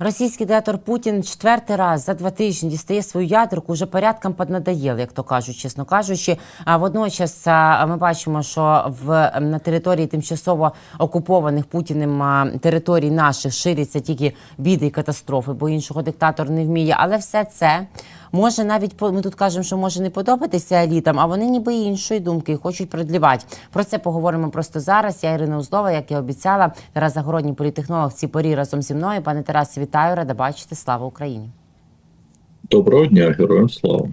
Російський диктатор Путін четвертий раз за два тижні дістає свою ядерку, вже порядком поднадоїли, як то кажуть, чесно кажучи. А водночас ми бачимо, що в на території тимчасово окупованих Путіним територій наших ширяться тільки біди і катастрофи, бо іншого диктатор не вміє. Але все це може навіть ми тут кажемо, що може не подобатися елітам, а вони ніби іншої думки і хочуть продлівати. Про це поговоримо просто зараз. Я Ірина Узлова, як і обіцяла, Тарас Загородній політехнолог в цій порі разом зі мною. Пане Тарас, вітаю, рада бачити. Слава Україні! Доброго дня, героям слава.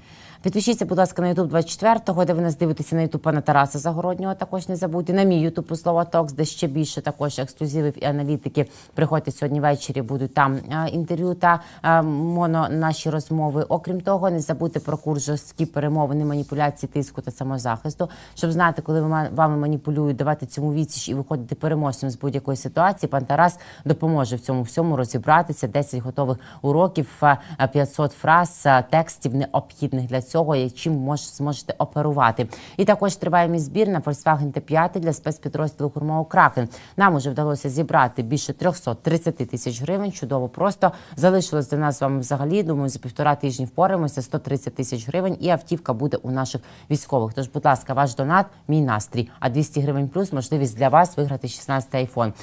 Підпишіться, будь ласка, на YouTube 24-го, де ви нас дивитеся на YouTube пана Тараса Загороднього. Також не забудьте на мій YouTube у Слова Токс, де ще більше також ексклюзивів і аналітики. Приходьте сьогодні ввечері. Будуть там а, інтерв'ю та а, моно наші розмови. Окрім того, не забудьте про курс жорсткі перемовини, маніпуляції, тиску та самозахисту, щоб знати, коли вами маніпулюють, давати цьому відсіч і виходити переможцем з будь-якої ситуації. Пан Тарас допоможе в цьому всьому розібратися. 10 готових уроків, а, а, 500 фраз, текстів необхідних для цього, і чим мож, зможете оперувати. І також триває мій збір на Volkswagen T5 для спецпідрозділу Хурмову Кракен. Нам уже вдалося зібрати більше 330 тисяч гривень. Чудово просто залишилось до нас з вами взагалі. Думаю, за півтора тижні впораємося. 130 тисяч гривень, і автівка буде у наших військових. Тож, будь ласка, ваш донат, мій настрій. А 200 гривень плюс можливість для вас виграти 16 айфон.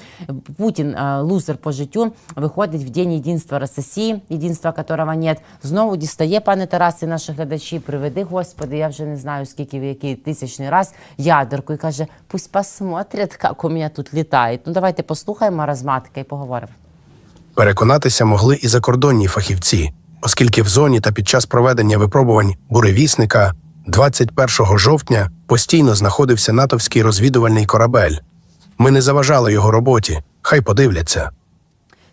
Путін, е, лузер по життю, виходить в день єдинства Росії, єдинства которого нет. Знову дістає, пане Тарасе, наших глядачі. Приведи, господи, я вже не знаю скільки в який тисячний раз ядерку і каже: пусть посмотрять, як у мене тут літає. Ну давайте послухаємо маразматика і поговоримо. Переконатися могли і закордонні фахівці, оскільки в зоні та під час проведення випробувань буревісника 21 жовтня постійно знаходився натовський розвідувальний корабель. Ми не заважали його роботі, хай подивляться.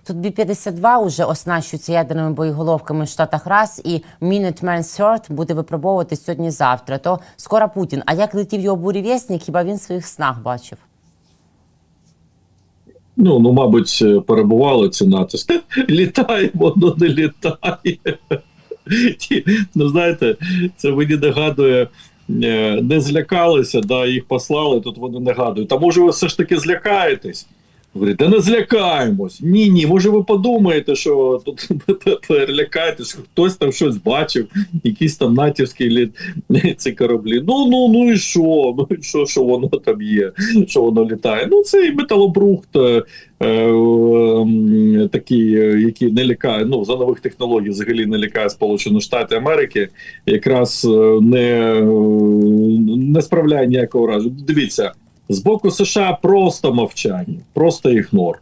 Тут Бі-52 уже оснащується ядерними боєголовками в Штатах раз, і Minuteman Third буде випробовувати сьогодні-завтра. То скоро Путін. А як летів його буревісник, хіба він в своїх снах бачив? Ну, ну, мабуть, перебували ці натиски. Літає, воно не літає. Ну, знаєте, це мені нагадує, е, не злякалися, да, їх послали, тут вони нагадують. Та може ви все ж таки злякаєтесь? Говорить, да не злякаємось. Ні, ні, може ви подумаєте, що тут перелякаєтесь, що хтось там щось бачив, якісь там натівські літ, ці кораблі. Ну, ну, ну і що? Ну і що, що воно там є, що воно літає? Ну, це і металобрухт е, е, такий, е, який не лякає, ну, за нових технологій взагалі не лякає Сполучені Штати Америки, якраз е, не, е, не справляє ніякого разу. Дивіться, з боку США просто мовчання, просто ігнор.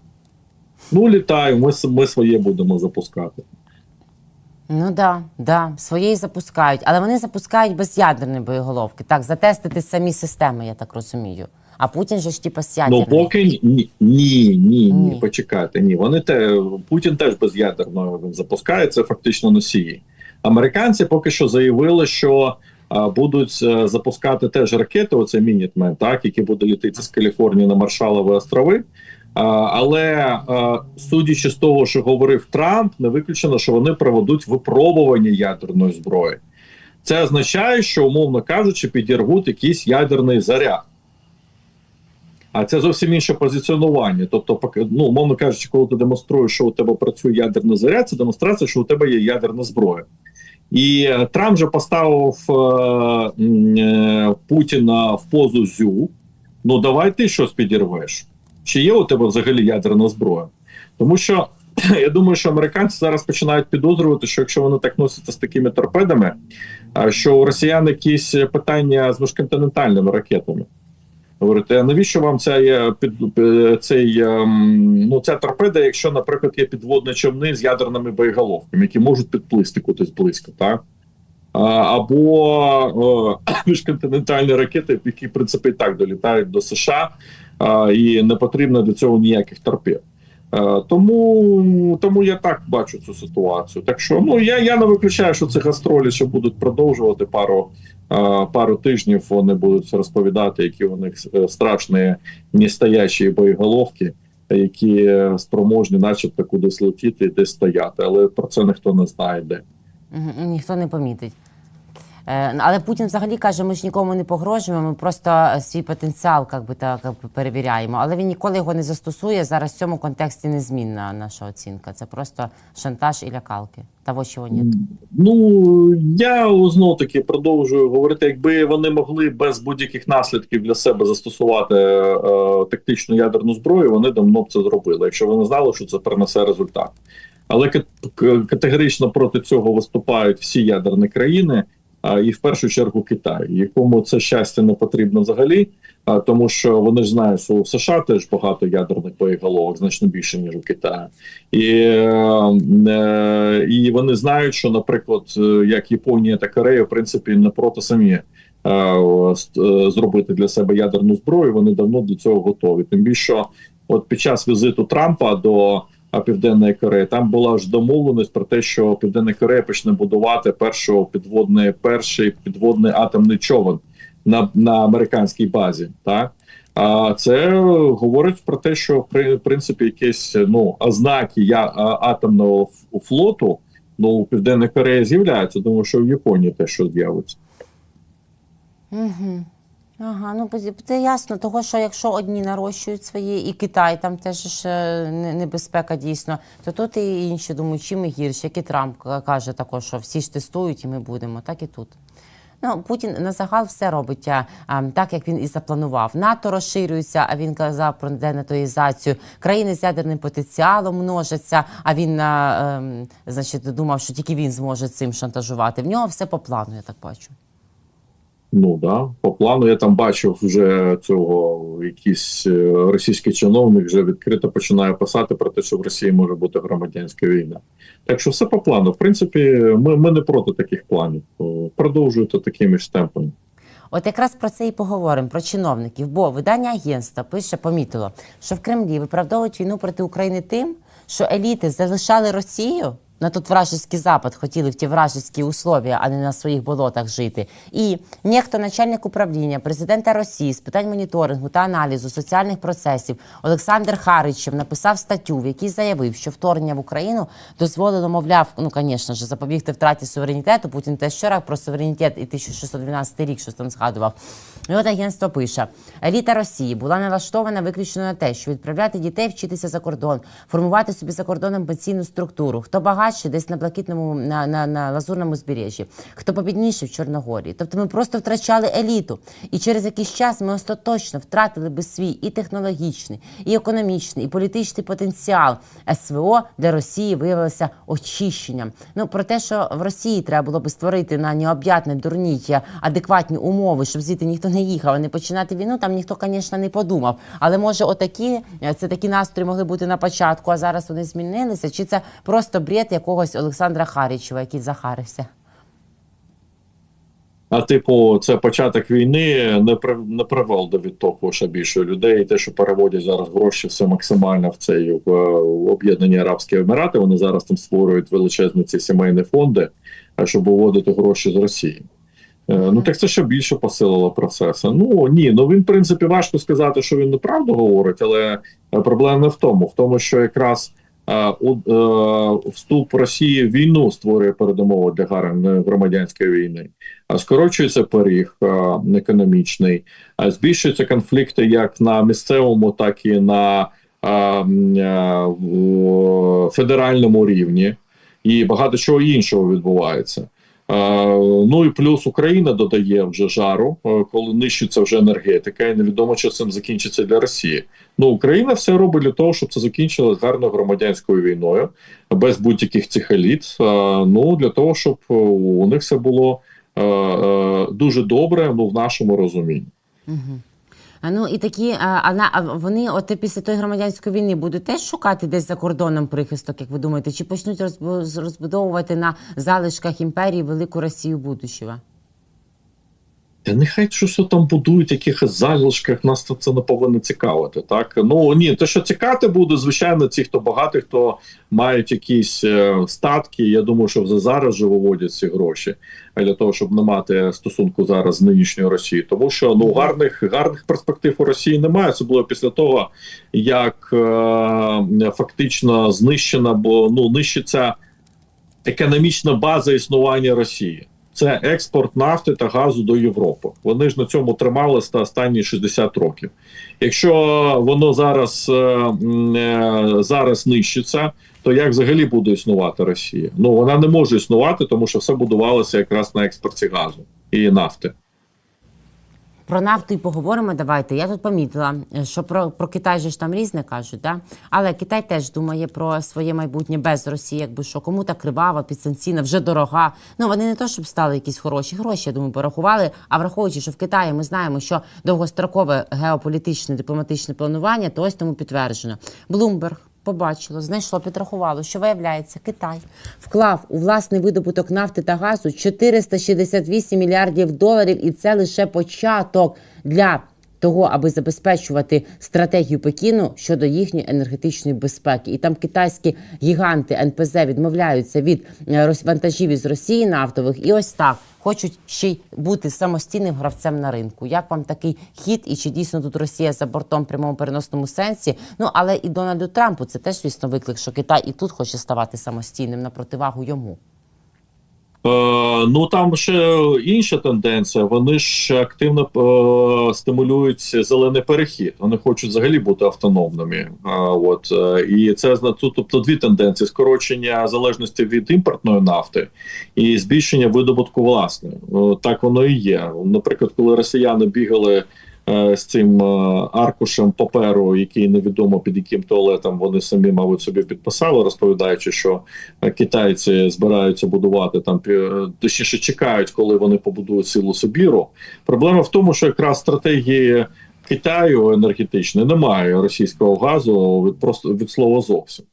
Ну, літаю, ми, ми своє будемо запускати. Ну да, да, своєї запускають, але вони запускають без ядерної боєголовки. Так, затестити самі системи, я так розумію. А Путін же ж типа з Ну, поки ні, ні, ні, ні, Ні. почекайте. Ні, вони те Путін теж без ядерного запускає це фактично носії. Американці поки що заявили, що будуть е, запускати теж ракети. Оце Мінітмен, так які будуть літати з Каліфорнії на Маршалові острови. Але судячи з того, що говорив Трамп, не виключено, що вони проведуть випробування ядерної зброї. Це означає, що, умовно кажучи, підірвуть якийсь ядерний заряд. А це зовсім інше позиціонування. Тобто, ну, умовно кажучи, коли ти демонструєш, що у тебе працює ядерний заряд, це демонстрація, що у тебе є ядерна зброя. І е, Трамп же поставив е, е, Путіна в позу зю. Ну, давай ти щось підірвеш. Чи є у тебе взагалі ядерна зброя? Тому що я думаю, що американці зараз починають підозрювати, що якщо вони так носяться з такими торпедами, що у росіян якісь питання з міжконтинентальними ракетами. Говорите, а навіщо вам ця цей ем, ну ця торпеда, якщо, наприклад, є підводні човни з ядерними боєголовками, які можуть підплисти кудись близько, так? Або міжконтинентальні ракети, які в принципі і так долітають до США, і не потрібно до цього ніяких торпед. Е, Тому, тому я так бачу цю ситуацію. Так що ну я, я не виключаю, що ці гастролі ще будуть продовжувати пару, е, пару тижнів. Вони будуть розповідати, які у них е, страшні нестоячі боєголовки, які спроможні, начебто, кудись летіти і десь стояти. Але про це ніхто не знає де. Ніхто не помітить. Е, Але Путін взагалі каже, ми ж нікому не погрожуємо, ми просто е, свій потенціал как би, так, перевіряємо. Але він ніколи його не застосує. Зараз в цьому контексті незмінна наша оцінка. Це просто шантаж і лякалки. Того, чого ні. Ну я знов таки продовжую говорити, якби вони могли без будь-яких наслідків для себе застосувати е, тактичну ядерну зброю, вони давно б це зробили, якщо вони знали, що це принесе результат. Але к- категорично проти цього виступають всі ядерні країни, і в першу чергу Китай, якому це щастя не потрібно взагалі, а, тому що вони ж знають, що у США теж багато ядерних боєголовок, значно більше ніж у Китаї. І, е, е, і вони знають, що, наприклад, е, як Японія та Корея, в принципі, не проти самі зробити для себе ядерну зброю. Вони давно до цього готові. Тим більше, от під час візиту Трампа до а, Південної Кореї там була ж домовленість про те, що Південна Корея почне будувати першого підводний, перший підводний атомний човен на, на американській базі. Так а це говорить про те, що при в принципі якісь ну ознаки я атомного флоту ну у Південної Кореї з'являються. Думаю, що в Японії теж що з'явиться. Угу. Ага, ну це ясно, того, що якщо одні нарощують свої, і Китай там теж ж небезпека дійсно, то тут і інші думають, чим ми гірше, як і Трамп каже також, що всі ж тестують, і ми будемо, так і тут. Ну, Путін на загал все робить а, а, так, як він і запланував. НАТО розширюється, а він казав про денатоїзацію. Країни з ядерним потенціалом множаться. А він а, ем, значить, думав, що тільки він зможе цим шантажувати. В нього все по плану, я так бачу. Ну да, по плану я там бачив вже цього якийсь е, російський чиновник вже відкрито починає писати про те, що в Росії може бути громадянська війна. Так що все по плану. В принципі, ми, ми не проти таких планів. О, Продовжуйте такими ж темпами. От якраз про це і поговоримо про чиновників. Бо видання агентства пише, помітило, що в Кремлі виправдовують війну проти України тим, що еліти залишали Росію. На тут вражеський запад хотіли в ті вражеські условия, а не на своїх болотах жити. І ніхто начальник управління президента Росії з питань моніторингу та аналізу соціальних процесів Олександр Харичев написав статтю, в якій заявив, що вторгнення в Україну дозволило, мовляв, ну звісно ж, запобігти втраті суверенітету. Путін теж вчора про суверенітет і 1612 рік, що там згадував. І от агентство пише: еліта Росії була налаштована виключно на те, що відправляти дітей вчитися за кордон, формувати собі за кордоном пенсійну структуру. Хто багатший десь на блакитному на, на, на лазурному збережжі, хто побідніший в Чорногорії. Тобто ми просто втрачали еліту. І через якийсь час ми остаточно втратили би свій і технологічний, і економічний, і політичний потенціал. СВО для Росії виявилося очищенням. Ну про те, що в Росії треба було би створити на необ'ятне дурніття адекватні умови, щоб звідти ніхто не їхав, а не починати війну. Там ніхто, звісно, не подумав. Але може, отакі е, це такі настрої могли бути на початку, а зараз вони змінилися. Чи це просто бред якогось Олександра Харічева, який захарився? А типу, це початок війни не при не привел до відтоку ще більше людей. І те, що переводять зараз гроші, все максимально в цей в, е, в Об'єднані Арабські Емірати. Вони зараз там створюють величезні ці сімейні фонди, а щоб виводити гроші з Росії. Е, Ну так це ще більше посилило процеси. Ну ні, ну він в принципі важко сказати, що він неправду говорить, але е, проблема не в тому, в тому, що якраз е, е, вступ Росії в війну створює передумови для громадянської війни. Скорочується поріг е, економічний, збільшуються конфлікти як на місцевому, так і на е, е, федеральному рівні, і багато чого іншого відбувається. Е, ну і плюс Україна додає вже жару, е, коли нищиться вже енергетика, і невідомо, що цим закінчиться для Росії. Ну Україна все робить для того, щоб це закінчилось гарно громадянською війною, без будь-яких цих еліт. Е, ну для того, щоб у них все було дуже добре, ну в нашому розумінні. Ну і такі, а, а, на- а вони от після тої громадянської війни будуть теж шукати десь за кордоном прихисток, як ви думаєте, чи почнуть розбу- розбудовувати на залишках імперії велику Росію будущого? Нехай щось там будують, якихось залишках, нас це не повинно цікавити. Так ну ні, те, що цікавити буде, звичайно, ті, хто багатий, хто мають якісь е, статки. Я думаю, що вже зараз же виводять ці гроші а для того, щоб не мати стосунку зараз з нинішньою Росією. Тому що ну гарних гарних перспектив у Росії немає, особливо після того, як е, фактично знищена, бо ну нищиться економічна база існування Росії. Це експорт нафти та газу до Європи. Вони ж на цьому трималися останні 60 років. Якщо воно зараз, е, е, зараз нищиться, то як взагалі буде існувати Росія? Ну вона не може існувати, тому що все будувалося якраз на експорті газу і нафти. Про нафту і поговоримо. Давайте. Я тут помітила, що про, про Китай же ж там різне кажуть, да? але Китай теж думає про своє майбутнє без Росії, якби що кому та кривава, підсанкційна, вже дорога. Ну вони не то, щоб стали якісь хороші гроші, я думаю, порахували. А враховуючи, що в Китаї ми знаємо, що довгострокове геополітичне дипломатичне планування, то ось тому підтверджено. Блумберг. Побачило, знайшло, підрахувало, що виявляється, Китай вклав у власний видобуток нафти та газу 468 мільярдів доларів, і це лише початок для того, аби забезпечувати стратегію Пекіну щодо їхньої енергетичної безпеки. І там китайські гіганти НПЗ відмовляються від е, вантажів із Росії нафтових, і ось так хочуть ще й бути самостійним гравцем на ринку. Як вам такий хід, і чи дійсно тут Росія за бортом в прямому переносному сенсі? Ну але і Дональду Трампу це теж звісно виклик, що Китай і тут хоче ставати самостійним на противагу йому. Е, ну там ще інша тенденція. Вони ж активно е, стимулюють зелений перехід. Вони хочуть взагалі бути автономними. А, от е, і це тут, тобто дві тенденції: скорочення залежності від імпортної нафти і збільшення видобутку власної. Е, так воно і є. Наприклад, коли росіяни бігали. Е, З цим е, аркушем паперу, який невідомо під яким туалетом вони самі, мабуть, собі підписали, розповідаючи, що е, китайці збираються будувати там точніше чекають, коли вони побудують силу Сибіру. Проблема в тому, що якраз стратегії Китаю енергетичної немає російського газу від просто від слова зовсім.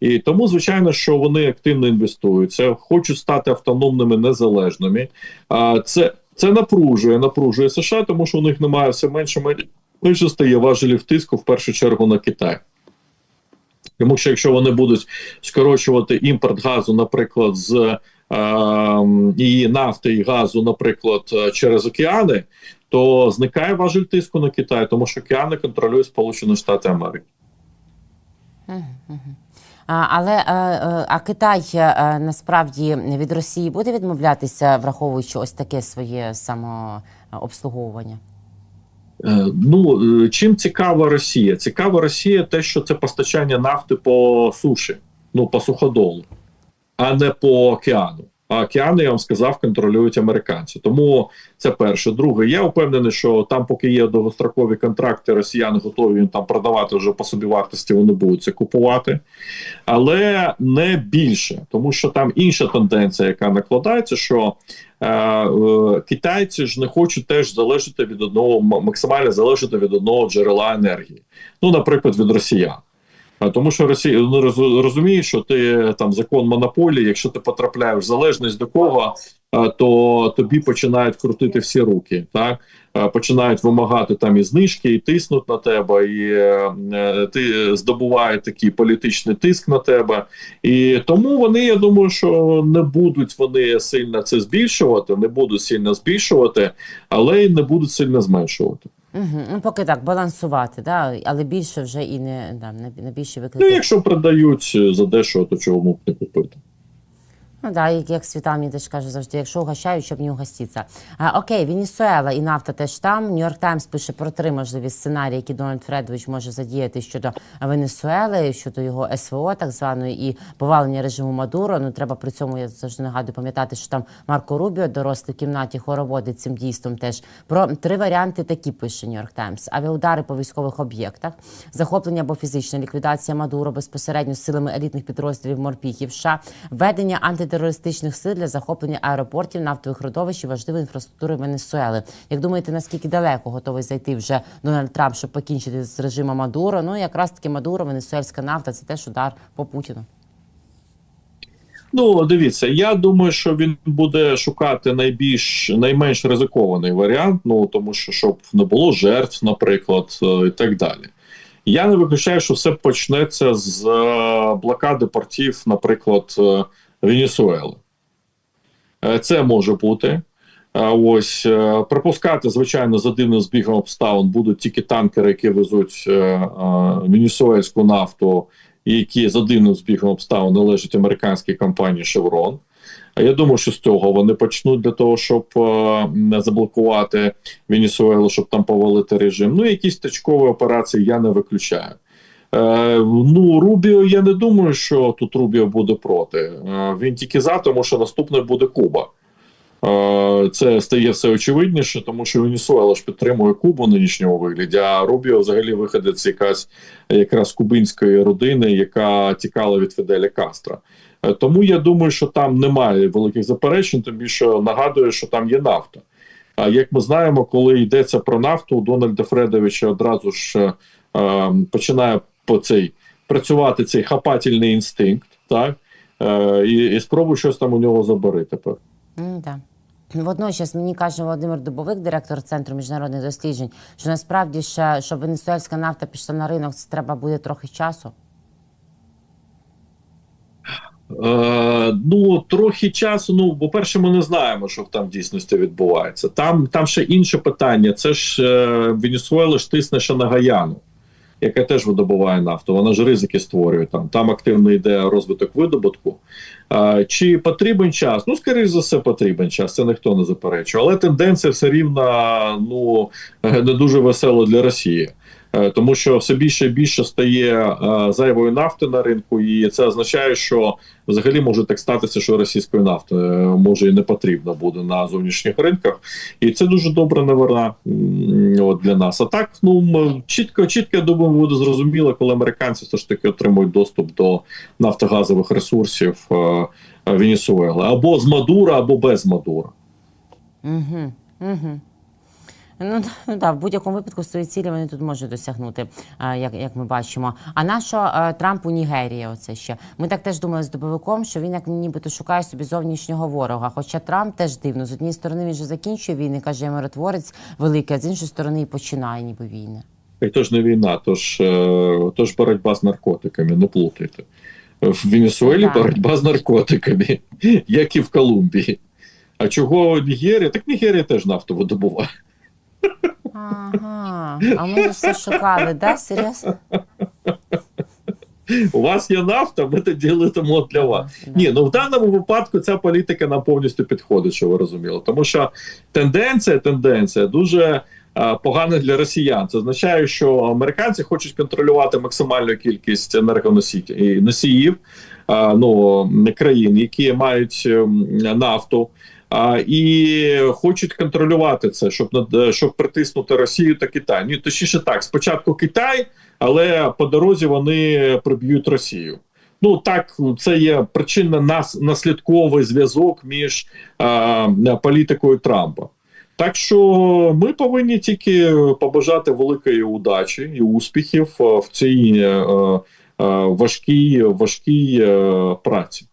І тому, звичайно, що вони активно інвестують, це хочуть стати автономними, незалежними. А це, це напружує, напружує США, тому що у них немає все менше мен- менше стає важелів тиску в першу чергу на Китай. Тому що якщо вони будуть скорочувати імпорт газу, наприклад, з е, і нафти і газу, наприклад, е, через океани, то зникає важель тиску на Китай, тому що океани контролюють Сполучені Штати Америки. Але е, е, а Китай е, насправді від Росії буде відмовлятися, враховуючи ось таке своє самообслуговування? Ну чим цікава Росія? Цікава Росія те, що це постачання нафти по суші, ну по суходолу, а не по океану. А океани, я вам сказав, контролюють американці. Тому це перше. Друге, я впевнений, що там, поки є довгострокові контракти, росіяни готові там продавати вже по собі вартості, вони будуть це купувати, але не більше, тому що там інша тенденція, яка накладається, що е, е, китайці ж не хочуть теж залежати від одного максимально залежати від одного джерела енергії. Ну, наприклад, від росіян. Тому що Росія ну, розуміє, що ти там закон монополії, якщо ти потрапляєш в залежність до кого, то тобі починають крутити всі руки, так починають вимагати там і знижки, і тиснуть на тебе, і е, е, ти здобувають такий політичний тиск на тебе. І тому вони, я думаю, що не будуть вони сильно це збільшувати, не будуть сильно збільшувати, але й не будуть сильно зменшувати. Угу. Ну, поки так, балансувати, да? але більше вже і не, да, не, більше Ну, викликати. якщо продають за дешево, то чого б не купити. Ну да, як, як Світа мені теж каже завжди, якщо угощають, щоб не угоститися. А, окей, Венесуела і нафта теж там. Нью-Йорк Таймс пише про три можливі сценарії, які Дональд Фредович може задіяти щодо Венесуели, щодо його СВО, так званої, і повалення режиму Мадуро. Ну треба при цьому я завжди нагадую пам'ятати, що там Марко Рубіо, дорослий в кімнаті, хороводить цим дійством. Теж про три варіанти такі пише Нью-Йорк Таймс: авіаудари по військових об'єктах, захоплення або фізична ліквідація Мадуро безпосередньо силами елітних підрозділів морпіхів США, введення антитерористичних сил для захоплення аеропортів, нафтових родовищ і важливої інфраструктури Венесуели. Як думаєте, наскільки далеко готовий зайти вже Дональд Трамп, щоб покінчити з режимом Мадуро? Ну якраз таки Мадуро, венесуельська нафта це теж удар по Путіну. Ну, дивіться, я думаю, що він буде шукати найбільш найменш ризикований варіант, ну тому що щоб не було жертв, наприклад, е, і так далі. Я не виключаю, що все почнеться з е, блокади портів, наприклад, е, Венесуели. Е, Це може бути. Ось е, припускати, звичайно, за дивним збігом обставин будуть тільки танкери, які везуть е, венесуельську нафту які за дивним збігом обставин належать американській компанії Chevron. Я думаю, що з цього вони почнуть для того, щоб не заблокувати Венесуелу, щоб там повалити режим. Ну, якісь точкові операції я не виключаю. Е, ну, Рубіо, я не думаю, що тут Рубіо буде проти. Е, він тільки за, тому що наступний буде Куба. Е, Це стає все очевидніше, тому що Венесуела ж підтримує Кубу нинішньому вигляді, а Рубіо взагалі виходить якась якраз кубинської родини, яка тікала від Фіделя Кастро. Е, Тому я думаю, що там немає великих заперечень, тобі що нагадує, що там є нафта. А як ми знаємо, коли йдеться про нафту, у Дональда Фредовича одразу ж е, е, починає по цей працювати цей хапательний інстинкт, так е, і, і спробує щось там у нього забери тепер. М, Так. Водночас мені каже Володимир Дубовик, директор Центру міжнародних досліджень, що насправді ще, щоб венесуельська нафта пішла на ринок, це треба буде трохи часу. Е, ну, трохи часу. Ну, по-перше, ми не знаємо, що там в дійсності відбувається. Там, там ще інше питання. Це ж е, Венесуела ж тисне ще на Гаяну, яка теж видобуває нафту. Вона ж ризики створює там. Там активно йде розвиток видобутку. Чи потрібен час? Ну, скоріш за все, потрібен час. Це ніхто не заперечує. Але тенденція все рівно ну, не дуже весела для Росії. Е, Тому що все більше і більше стає е, зайвої нафти на ринку, і це означає, що взагалі може так статися, що російської нафти е, може і не потрібно буде на зовнішніх ринках, і це дуже добра новина от для нас. А так, ну чітко, чітко я думаю, буде зрозуміло, коли американці все ж таки отримують доступ до нафтогазових ресурсів Венесуели або з Мадура, або без Мадура. Угу. Угу. Ну да, да, в будь-якому випадку свої цілі вони тут можуть досягнути, е, як, як ми бачимо. А нащо е, Трамп у Нігерії? Оце ще ми так теж думали з добовиком, що він як нібито шукає собі зовнішнього ворога. Хоча Трамп теж дивно з однієї сторони він же закінчує війни, каже я миротворець великий, а з іншої сторони і починає ніби війни. І то ж не війна, то ж, е, то ж боротьба з наркотиками, не плутайте. В Венесуелі Так. боротьба з наркотиками, як і в Колумбії. А чого Нігерія? Так Нігерія теж нафту видобуває. Ага, а ми все шукали, да? Серйозно? У вас є нафта, ми тоді летимо для вас. Ні, ну в даному випадку ця політика нам повністю підходить, що ви розуміли. Тому що тенденція, тенденція дуже е, погана для росіян. Це означає, що американці хочуть контролювати максимальну кількість енергоносіїв носіїв, е, ну країн, які мають ем, нафту. А, і хочуть контролювати це, щоб над- щоб притиснути Росію та Китай. Ні, точніше так, спочатку Китай, але по дорозі вони приб'ють Росію. Ну так, це є причинно нас наслідковий зв'язок між а, політикою Трампа. Так що ми повинні тільки побажати великої удачі і успіхів е, в цій е, е, важкій, важкій е, праці.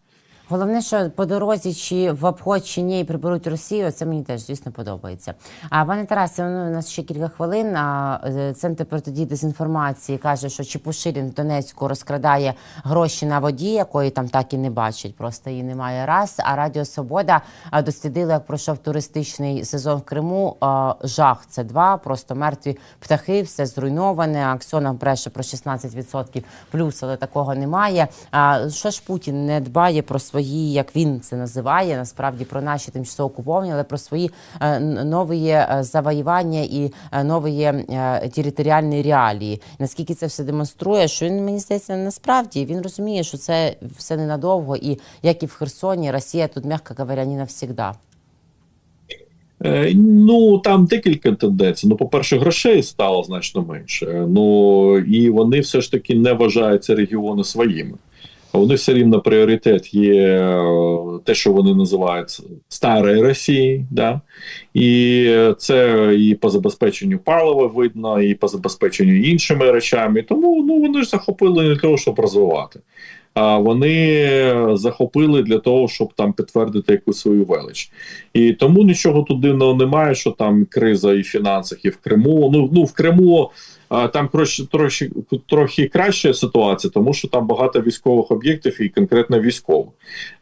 Головне, що по дорозі чи в обход, чи ні, приберуть Росію, це мені теж звісно подобається. А пане Тарасе, ну у нас ще кілька хвилин. А е, центр протидії дезінформації каже, що Чепушилін в Донецьку розкрадає гроші на воді, якої там так і не бачать, просто її немає раз. А Радіо Свобода дослідила, як пройшов туристичний сезон в Криму. А, жах це два, просто мертві птахи, все зруйноване. Аксьонов бреше про 16% плюс, але такого немає. А що ж Путін не дбає про свої, як він це називає, насправді про наші тимчасово окуповані, але про свої е, нові е, завоювання і е, нові територіальні реалії. Наскільки це все демонструє, що він мені здається насправді він розуміє, що це все ненадовго, і як і в Херсоні, Росія тут, м'яко говоря, не навсігда. Ну там декілька тенденцій. Ну, по-перше, грошей стало значно менше. Ну і вони все ж таки не вважають ці регіони своїми. А Вони все рівно пріоритет є е, те, що вони називають старою Росією, да? і це і по забезпеченню палива видно, і по забезпеченню іншими речами. Тому ну вони ж захопили для того, щоб розвивати. А вони захопили для того, щоб там підтвердити якусь свою велич. І тому нічого тут дивного немає, що там криза і в фінансах, і в Криму. Ну, ну в Криму там трохи, трохи, трохи краща ситуація, тому що там багато військових об'єктів і конкретно військових.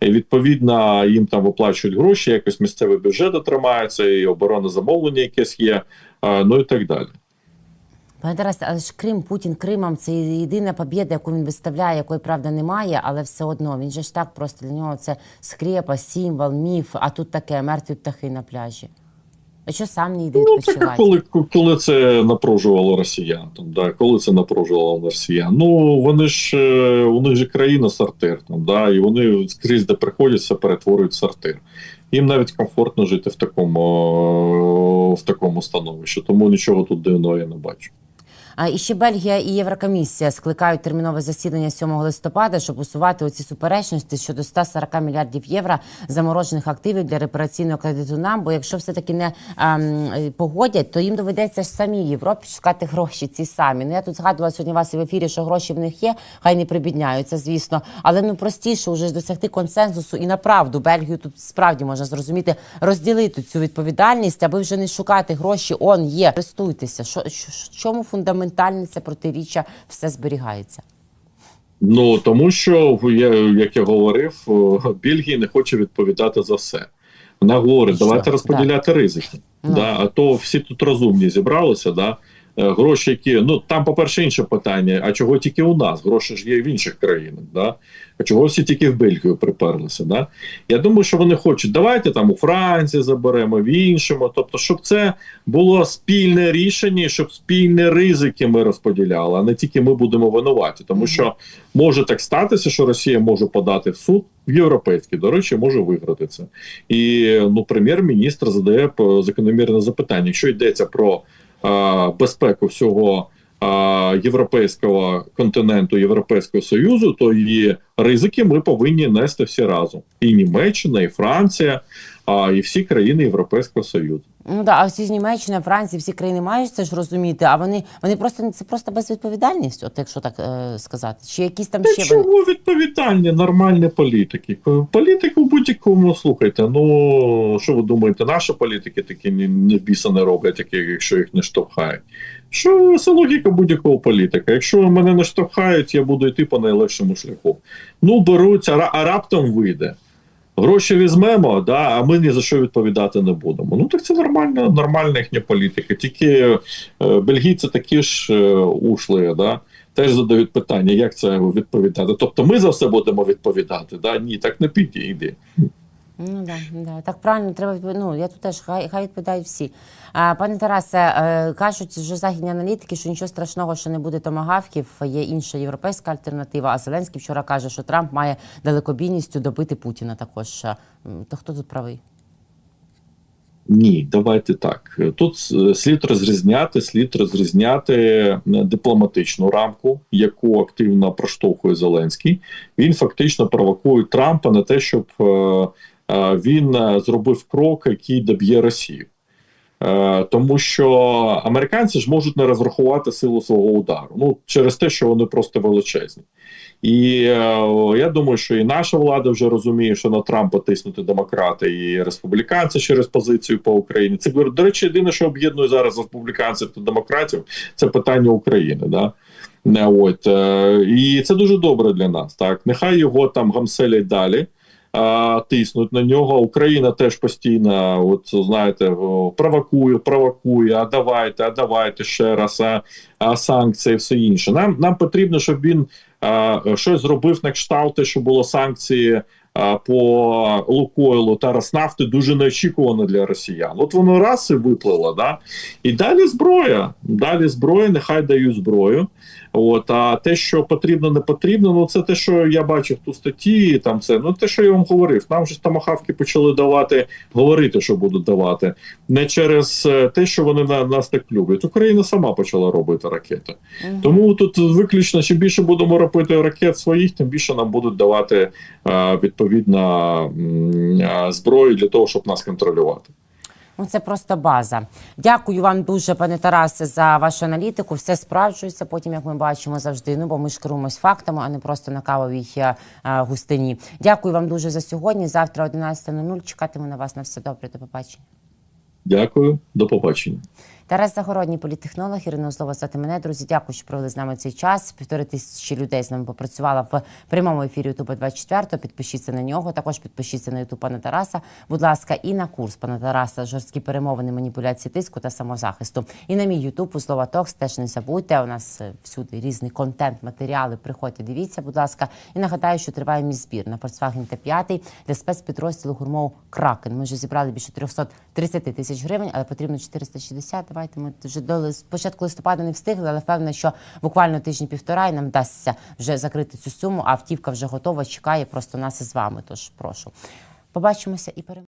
І відповідно їм там виплачують гроші, якось місцевий бюджет тримається, і оборонне замовлення якесь є, ну і так далі. Пане Тарасе, але ж Крим, Путін Кримом це єдина побєда, яку він виставляє, якої правда немає, але все одно він же ж так просто для нього це скрепа, символ, міф, а тут таке мертві птахи на пляжі. А що сам не йде Ну, так коли, коли це напружувало росіян, там, да, коли це напружувало росіян. Ну вони ж е, у них же країна сортир, там, да, і вони скрізь, де приходять, все перетворюють сортир. Їм навіть комфортно жити в такому, в такому становищі, тому нічого тут дивного я не бачу. А і ще Бельгія і Єврокомісія скликають термінове засідання 7 листопада, щоб усувати оці суперечності щодо 140 мільярдів євро заморожених активів для репараційного кредиту нам. Бо якщо все таки не ем, погодять, то їм доведеться ж самі Європі шукати гроші ці самі. Ну я тут згадувала сьогодні вас в ефірі, що гроші в них є, хай не прибідняються, звісно. Але ну простіше вже досягти консенсусу і направду Бельгію тут справді можна зрозуміти, розділити цю відповідальність, аби вже не шукати гроші. Он є, користуйтеся. Що, що чому фундаментальне це протиріччя все зберігається? Ну тому що як я говорив, Бельгія не хоче відповідати за все. Вона говорить, давайте розподіляти ризики. Ну. Да, а то всі тут розумні зібралися. Да? Е, Гроші, які ну там, по-перше, інше питання: а чого тільки у нас? Гроші ж є в інших країнах. Да? А чого всі тільки в Бельгію приперлися? Да? Я думаю, що вони хочуть, давайте там у Франції заберемо, в іншому. Тобто, щоб це було спільне рішення, щоб спільні ризики ми розподіляли, а не тільки ми будемо винуваті. Тому що може так статися, що Росія може подати в суд в європейський, до речі, може виграти це. І ну, прем'єр-міністр задає закономірне запитання: якщо йдеться про е, безпеку всього. Європейського континенту Європейського союзу, то її ризики ми повинні нести всі разом: і Німеччина, і Франція, і всі країни Європейського союзу. Ну да, а всі з Німеччини, Франції, всі країни мають це ж розуміти, а вони, вони просто це просто безвідповідальність, от якщо так е, сказати. Чи якісь там Та ще вони. відповідальні нормальні політики? Політику будь-якому слухайте. Ну що ви думаєте, наші політики такі не, не біса не роблять, які, якщо їх не штовхають. Що це логіка будь-якого політика? Якщо мене не штовхають, я буду йти по найлегшому шляху. Ну беруть, а, ра- а раптом вийде. Гроші візьмемо, да, а ми ні за що відповідати не будемо. Ну так це нормальна, нормальна їхня політика. Тільки е, бельгійці такі ж е, ушли, да, теж задають питання, як це відповідати. Тобто ми за все будемо відповідати. Да? Ні, так не підійде. Ну да, да, так правильно треба Ну я тут теж хай, хай відповідають всі. А, пане Тарасе, е, кажуть вже західні аналітики, що нічого страшного, що не буде томагавків. Є інша європейська альтернатива. А Зеленський вчора каже, що Трамп має далекобійністю добити Путіна. Також то хто тут правий? Ні, давайте так. Тут е, слід розрізняти, слід розрізняти е, дипломатичну рамку, яку активно проштовхує Зеленський. Він фактично провокує Трампа на те, щоб е, е, він е, зробив крок, який доб'є Росію. Е, тому що американці ж можуть не розрахувати силу свого удару. Ну через те, що вони просто величезні. І е, я думаю, що і наша влада вже розуміє, що на Трампа тиснути демократи і республіканці через позицію по Україні. Це до речі, єдине, що об'єднує зараз республіканців та демократів, це питання України. Да? Не, От і це дуже добре для нас. Так, нехай його там гамселять далі. А, Тиснуть на нього. Україна теж постійно, от знаєте, провокує, провокує. А давайте, а давайте ще раз, а, а санкції, все інше. Нам нам потрібно, щоб він а, щось зробив на кшталт, те, що було санкції по Лукойлу та Роснафти, дуже неочікувано для росіян. От воно раз і виплило, да? І далі зброя. Далі зброя, нехай дають зброю. От, а те, що потрібно, не потрібно, ну це те, що я бачив ту статті, там це ну те, що я вам говорив. Нам же тамахавки почали давати, говорити, що будуть давати, не через е, те, що вони на нас так люблять. Україна сама почала робити ракети. Мгм. Тому тут виключно чим більше будемо робити ракет своїх, тим більше нам будуть давати е, відповідно е, зброю для того, щоб нас контролювати. Ну, це просто база. Дякую вам дуже, пане Тарасе, за вашу аналітику. Все справджується потім, як ми бачимо завжди. Ну бо ми ж керуємось фактами, а не просто на кавовій е, е, густині. Дякую вам дуже за сьогодні. Завтра о 11.00 чекатиму на вас на все добре. До побачення. Дякую, до побачення. Тарас Загородній, політтехнолог, Ірина Озлова звати мене. Друзі, дякую, що провели з нами цей час. Півтори тисячі людей з нами попрацювала в прямому ефірі Ютуба 24 Підпишіться на нього. Також підпишіться на Ютуб пана Тараса. Будь ласка, і на курс пана Тараса жорсткі перемовини, маніпуляції тиску та самозахисту. І на мій Ютуб у слова Токс теж не забудьте. У нас е, всюди різний контент, матеріали. Приходьте, дивіться, будь ласка. І нагадаю, що триває мій збір на Volkswagen Т5 для спецпідрозділу гурмов Кракен. Ми вже зібрали більше 330 тисяч гривень, але потрібно 460. Давайте ми вже до Спочатку початку листопада не встигли, але впевнена, що буквально тижні півтора і нам вдасться вже закрити цю суму. А автівка вже готова, чекає просто нас із вами. Тож прошу. Побачимося і пере.